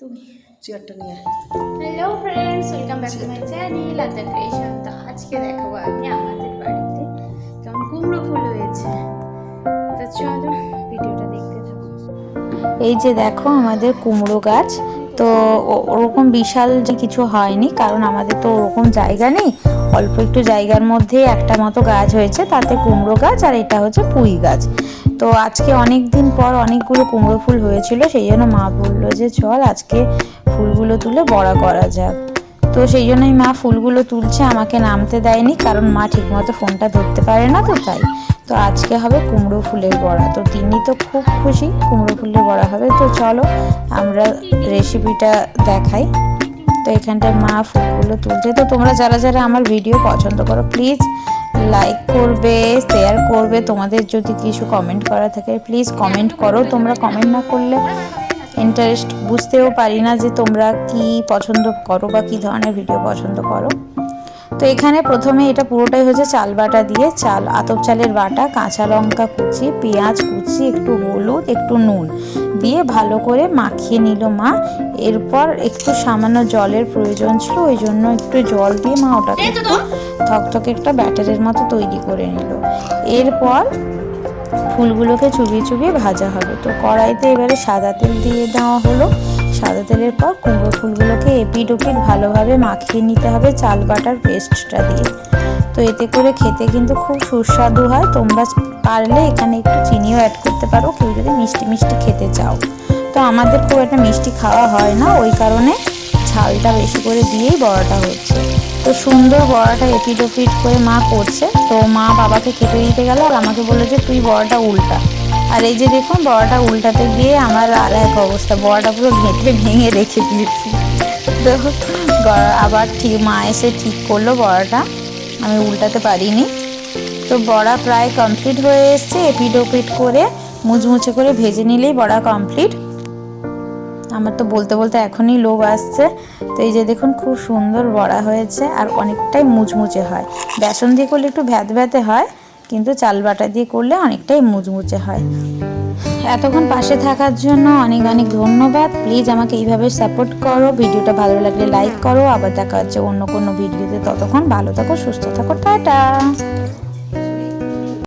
তুমি। চেয়ারটা নিয়ে। Hello friends welcome back to my channel Adya creation তো আজকে দেখাবো আমি আমাদের বাড়িতে কেমন কুমড়ো ফুল হয়েছে। তো চলো ভিডিওটা দেখতে থাকো। এই যে দেখো আমাদের কুমড়ো গাছ। তো ওরকম বিশাল যে কিছু হয়নি, কারণ আমাদের তো ওরকম জায়গা নেই। অল্প একটু জায়গার মধ্যে একটা মতো গাছ হয়েছে, তাতে কুমড়ো গাছ আর এটা হচ্ছে পুঁই গাছ। তো আজকে অনেক দিন পর অনেকগুলো কুমড়ো ফুল হয়েছিল, সেই জন্য মা বলল যে, চল আজকে ফুলগুলো তুলে বড়া করা যাক। তো সেই জন্যই মা ফুলগুলো তুলছে, আমাকে নামতে দেয়নি, কারণ মা ঠিকমতো ফোনটা ধরতে পারে না তো তাই। তো আজকে হবে কুমড়ো ফুলের বড়া। তো তিনি তো খুব খুশি, কুমড়ো ফুলের বড়া হবে। তো চলো আমরা রেসিপিটা দেখাই। তো এখানটায় মা ফুলগুলো তুলছে। তো তোমরা যারা যারা আমার ভিডিও পছন্দ করো প্লিজ লাইক করবে শেয়ার করবে। তোমাদের যদি কিছু কমেন্ট করা থাকে প্লিজ কমেন্ট করো। তোমরা কমেন্ট না করলে ইন্টারেস্ট বুঝতেও পারি না যে তোমরা কি পছন্দ করো বা কি ধরনের ভিডিও পছন্দ করো। তো এখানে প্রথমে এটা পুরোটাই হচ্ছে চাল বাটা দিয়ে। চাল আতপ চালের বাটা কাঁচা লঙ্কা কুচি পেঁয়াজ কুচি একটু হলুদ একটু নুন দিয়ে ভালো করে মাখিয়ে নিল মা। এরপর একটু সামান্য জলের প্রয়োজন ছিল ওই জন্য একটু জল দিয়ে মা ওটাকে একটু থকথকে একটা ব্যাটারের মতো তৈরি করে নিল। এরপর ফুলগুলোকে চুবিয়ে চুবিয়ে ভাজা হবে। তো কড়াইতে এবারে সাদা তেল দিয়ে দেওয়া হলো। সাদা তেলের পর কুমড়ো ফুলগুলোকে এপিট ওপিট ভালোভাবে মাখিয়ে নিতে হবে চাল বাটার পেস্টটা দিয়ে। তো এতে করে খেতে কিন্তু খুব সুস্বাদু হয়। তোমরা পারলে এখানে একটু চিনিও অ্যাড করতে পারো। কেউ যদি মিষ্টি মিষ্টি খেতে চাও। তো আমাদের খুব একটা মিষ্টি খাওয়া হয় না। ওই কারণে ঝালটা বেশি করে দিয়েই বড়াটা হচ্ছে। তো সুন্দর বড়াটা এপিট ওপিট করে মা করছে। তো মা বাবাকে খেতে দিতে গেল আর আমাকে বলল যে, তুই বড়াটা উল্টা। আর এই যে দেখুন, বড়াটা উল্টাতে গিয়ে আমার আর এক অবস্থা। বড়াটা পুরো ঘেঁটে ভেঙে রেখে দিয়েছি। তো আবার ঠিক, মা এসে ঠিক করল বড়াটা। আমি উল্টাতে পারিনি। তো বড়া প্রায় কমপ্লিট হয়ে এসছে। এপিট ওপিট করে মুচমুচে করে ভেজে নিলেই বড়া কমপ্লিট আমার তো বলতে বলতে এখনই লোভ আসছে। তো এই যে দেখুন, খুব সুন্দর বড়া হয়েছে আর অনেকটাই মুচমুচে হয়। বেসন দিয়ে করলে একটু ভ্যাত ভ্যাতে হয়। কিন্তু চাল বাটা দিয়ে করলে অনেকটাই মুচমুচে হয়। এতক্ষণ পাশে থাকার জন্য অনেক অনেক ধন্যবাদ। প্লিজ আমাকে এইভাবে সাপোর্ট করো। ভিডিওটা ভালো লাগলে লাইক করো। আবার দেখা হচ্ছে অন্য কোনো ভিডিওতে। ততক্ষণ ভালো থাকো, সুস্থ থাকো। টাটা!